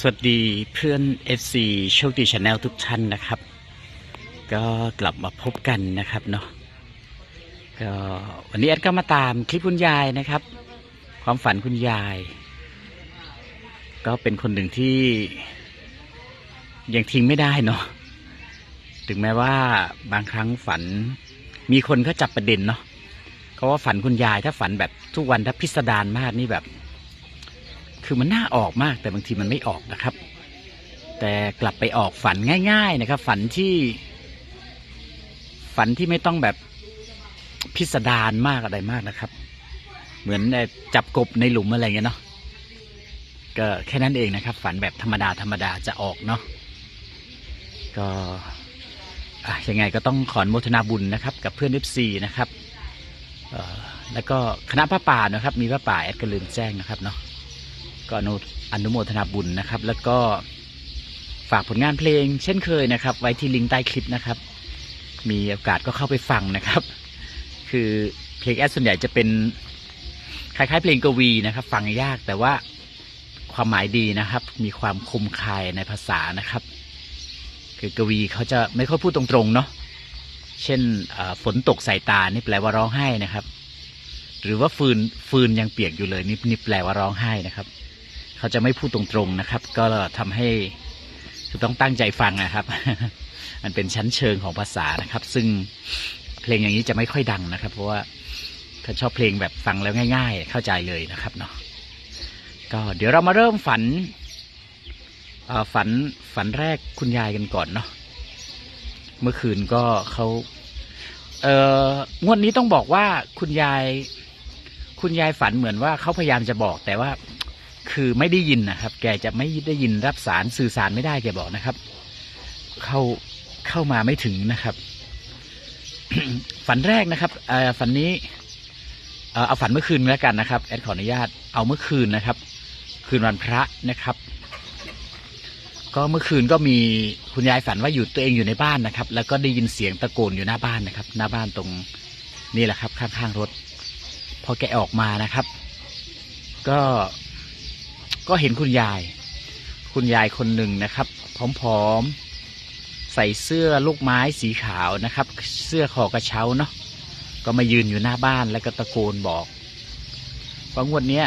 สวัสดีเพื่อน FC โชคดีชาแนลทุกท่านนะครับ ก็กลับมาพบกันนะครับเนาะก็วันนี้แอดก็มาตามคลิปคุณยายนะครับ ความฝันคุณยาย ก็เป็นคนหนึ่งที่ยังทิ้งไม่ได้เนาะถึงแม้ว่าบางครั้งฝันมีคนก็จับประเด็นเนาะเขาว่าฝันคุณยายถ้าฝันแบบทุกวันถ้าพิสดารมากนี่แบบ คือมันน่าออกมากแต่บางทีมันไม่ออกนะครับ แต่กลับไปออกฝันง่าย ๆนะครับ ฝันที่ ฝันที่ไม่ต้องแบบพิสดารมากอะไรมากนะครับ เหมือนจับกบในหลุมอะไรเงี้ยเนาะก็แค่นั้นเองนะครับ ฝันแบบธรรมดาธรรมดาจะออกเนาะก็ยังไงก็ต้องขออนุโมทนาบุญนะครับ กับเพื่อนเอฟซีนะครับแล้วก็คณะพระป่านะครับ มีพระป่าแอดก็ลืมแจ้งนะครับเนาะ ก็อนุอนุโมทนาบุญนะครับ แล้วก็ฝากผลงานเพลง เช่นเคยนะครับ ไว้ที่ลิงก์ใต้คลิปนะครับ มีโอกาสก็เข้าไปฟังนะครับ คือเพลงแอดส่วนใหญ่จะเป็นคล้ายๆ เพลงกวีนะครับ ฟังยากแต่ว่าความหมายดีนะครับ มีความคมคายในภาษานะครับ คือกวีเขาจะไม่ค่อยพูดตรงๆเนาะเช่นฝนตกใส่ตานี่แปลว่าร้องไห้นะครับ หรือว่าฟืนฟืนยังเปียกอยู่เลยนี่นี่แปลว่าร้องไห้นะครับ เขาจะไม่พูดตรงๆนะครับ ก็ทำให้ต้องตั้งใจฟังนะครับ มันเป็นชั้นเชิงของภาษานะครับ ซึ่งเพลงอย่างนี้จะไม่ค่อยดังนะครับ เพราะว่าเขาชอบเพลงแบบฟังแล้วง่าย ๆ เข้าใจเลยนะครับเนาะก็เดี๋ยวเรามาเริ่มฝันฝันฝันแรกคุณยายกันก่อนเนาะเมื่อคืนก็เขาเอ่องวดนี้ต้องบอกว่าคุณยาย คุณยายฝันเหมือนว่าเขาพยายามจะบอก แต่ว่า คือไม่ได้ยินนะครับ แกจะไม่ได้ยินรับสารสื่อสารไม่ได้แกบอกนะครับ เข้าเข้ามาไม่ถึงนะครับ ฝันแรกนะครับฝันนี้เอ่อเอาฝันเมื่อคืนแล้วกันนะครับแอดขออนุญาตเอาเมื่อคืนนะครับ คืนวันพระนะครับ ก็เมื่อคืนก็มีคุณยายฝันว่าอยู่ตัวเองอยู่ในบ้านนะครับ แล้วก็ได้ยินเสียงตะโกนอยู่หน้าบ้านนะครับ หน้าบ้านตรงนี่แหละครับ ข้างๆรถ พอแกออกมานะครับ ก็ ก็เห็นคุณยาย คุณยายคนหนึ่งนะครับผอมๆใส่เสื้อลูกไม้สีขาวนะครับ เสื้อคอกระเช้าเนาะก็มายืนอยู่หน้าบ้านแล้วก็ตะโกนบอกว่างวดเนี้ย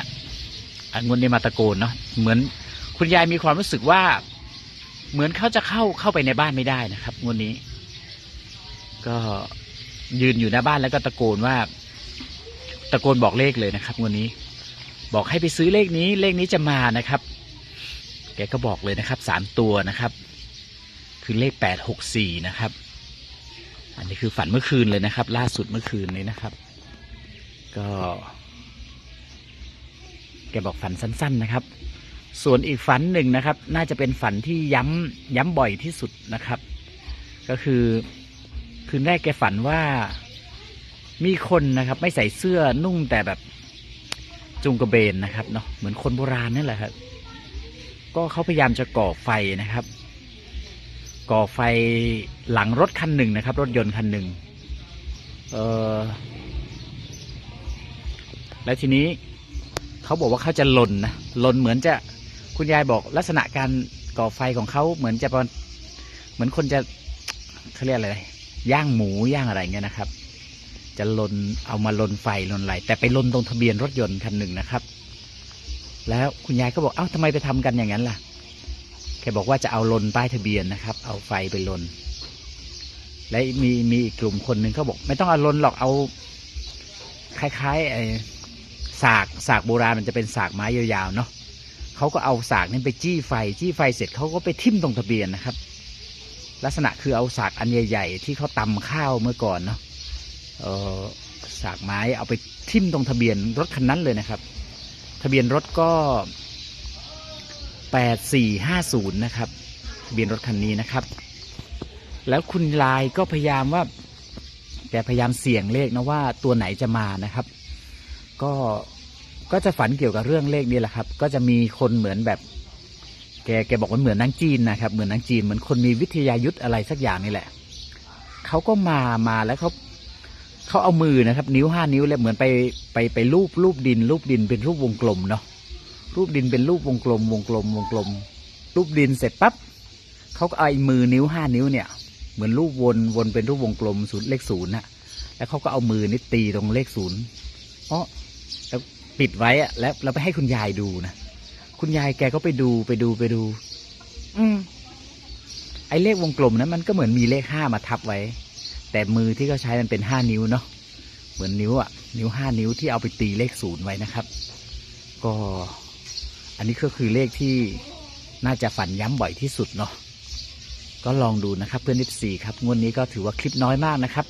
งวดนี้มาตะโกนเนาะเหมือนคุณยายมีความรู้สึกว่า เหมือนเขาจะเข้าเข้าไปในบ้านไม่ได้นะครับงวดนี้ ก็ยืนอยู่หน้าบ้านแล้วก็ตะโกนว่า ตะโกนบอกเลขเลยนะครับงวันนี้ บอกให้ไปซื้อเลขนี้เลขนี้จะมานะครับ แกก็บอกเลยนะครับสามตัวนะครับ คือเลขแปดหกสี่นะครับ อันนี้คือฝันเมื่อคืนเลยนะครับ ล่าสุดเมื่อคืนนี้นะครับ ก็ แกบอกฝันสั้น ๆนะครับ ส่วนอีกฝันหนึ่งนะครับ น่าจะเป็นฝันที่ย้ำย้ำบ่อยที่สุดนะครับ ก็คือคืนแรกแกฝันว่ามีคนนะครับ ไม่ใส่เสื้อนุ่งแต่แบบ จุงกระเบนนะครับเนาะเหมือนคนโบราณนั่นแหละครับ ก็เขาพยายามจะก่อไฟนะครับ ก่อไฟหลังรถคันหนึ่งนะครับ รถยนต์คันหนึ่งเออแล้วทีนี้เขาบอกว่าเขาจะลนนะลนเหมือนจะคุณยายบอกลักษณะการก่อไฟของเขาเหมือนจะประมาณเหมือนคนจะเขาเรียกอะไรย่างหมูย่างอะไรเงี้ยนะครับ จะลนเอามาลนไฟลนอะไรแต่ไปลนตรงทะเบียนรถยนต์คันหนึ่งนะครับ แล้วคุณยายก็บอกเอ้าทำไมไปทำกันอย่างนั้นล่ะแกบอกว่าจะเอาลนป้ายทะเบียนนะครับ เอาไฟไปลน และมีมีอีกกลุ่มคนหนึ่งเขาบอก ไม่ต้องเอาลนหรอกเอา คล้ายๆไอ้สากสากโบราณมันจะเป็นสากไม้ยาวๆเนาะเขาก็เอาสากนี้ไปจี้ไฟจี้ไฟเสร็จเขาก็ไปทิ่มตรงทะเบียนนะครับ ลักษณะคือเอาสากอันใหญ่ ๆ ที่เขาตำข้าวเมื่อก่อนเนาะ สากไม้เอาไปทิ่มตรงทะเบียนรถคันนั้นเลยนะครับ ทะเบียนรถก็แปดสี่ห้าศูนย์นะครับทะเบียนรถคันนี้นะครับ แล้วคุณลายก็พยายามว่าแกพยายามเสี่ยงเลขนะว่าตัวไหนจะมานะครับ ก็ก็จะฝันเกี่ยวกับเรื่องเลขนี้แหละครับ ก็จะมีคนเหมือนแบบ แกแกบอกว่าเหมือนนางจีนนะครับ เหมือนนางจีนเหมือนคนมีวิทยายุทธอะไรสักอย่างนี่แหละเขาก็มามาแล้วเขา เขาเอามือนะครับ นิ้วห้านิ้วเลยเหมือนไปไปไปรูปรูปดิน รูปดินเป็นรูปวงกลมเนาะรูปดินเป็นรูปวงกลม วงกลม วงกลม รูปดินเสร็จปั๊บเขาก็เอามือนิ้วห้านิ้วเนี่ย เหมือนรูปวนวนเป็นรูปวงกลมศูนย์เลขศูนย์น่ะ แล้วเขาก็เอามือนี่ตีตรงเลขศูนย์อ๋อแล้วปิดไว้อะแล้วเราไปให้คุณยายดูนะคุณยายแกก็ไปดูไปดูไปดู อืมไอ้เลขวงกลมนั้นมันก็เหมือนมีเลขห้ามาทับไว้ แต่มือที่เขาใช้มันเป็นห้านิ้วเนาะเหมือนนิ้วอะนิ้วห้านิ้วที่เอาไปตีเลขศูนย์ไว้นะครับ ก็อันนี้ก็คือเลขที่น่าจะฝันย้ำบ่อยที่สุดเนาะก็ลองดูนะครับเพื่อนที่สี่ครับงวดนี้ก็ถือว่าคลิปน้อยมากนะครับ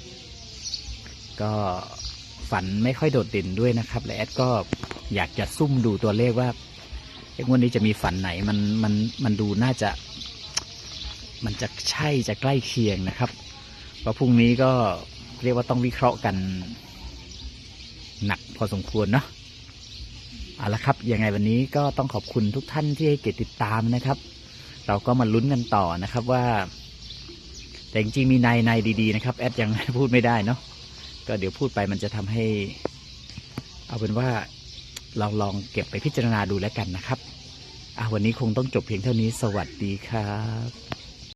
ก็ฝันไม่ค่อยโดดเด่นด้วยนะครับ และแอดก็อยากจะซุ่มดูตัวเลขว่าเอ๊ะงวดนี้จะมีฝันไหนมันมันมันดูน่าจะ มันจะใช่จะใกล้เคียงนะครับ เพราะพรุ่งนี้ก็เรียกว่าต้องวิเคราะห์กัน หนักพอสมควรเนาะเอาละครับยังไงวันนี้ก็ต้องขอบคุณทุกท่านที่ให้เกียรติติดตามนะครับ เราก็มาลุ้นกันต่อนะครับว่า แต่จริงๆมีในในดีๆนะครับ แอดยังพูดไม่ได้เนาะก็เดี๋ยวพูดไปมันจะทำให้ เอาเป็นว่าลองลองเก็บไปพิจารณาดูแล้วกันนะครับอะวันนี้คงต้องจบเพียงเท่านี้สวัสดีครับ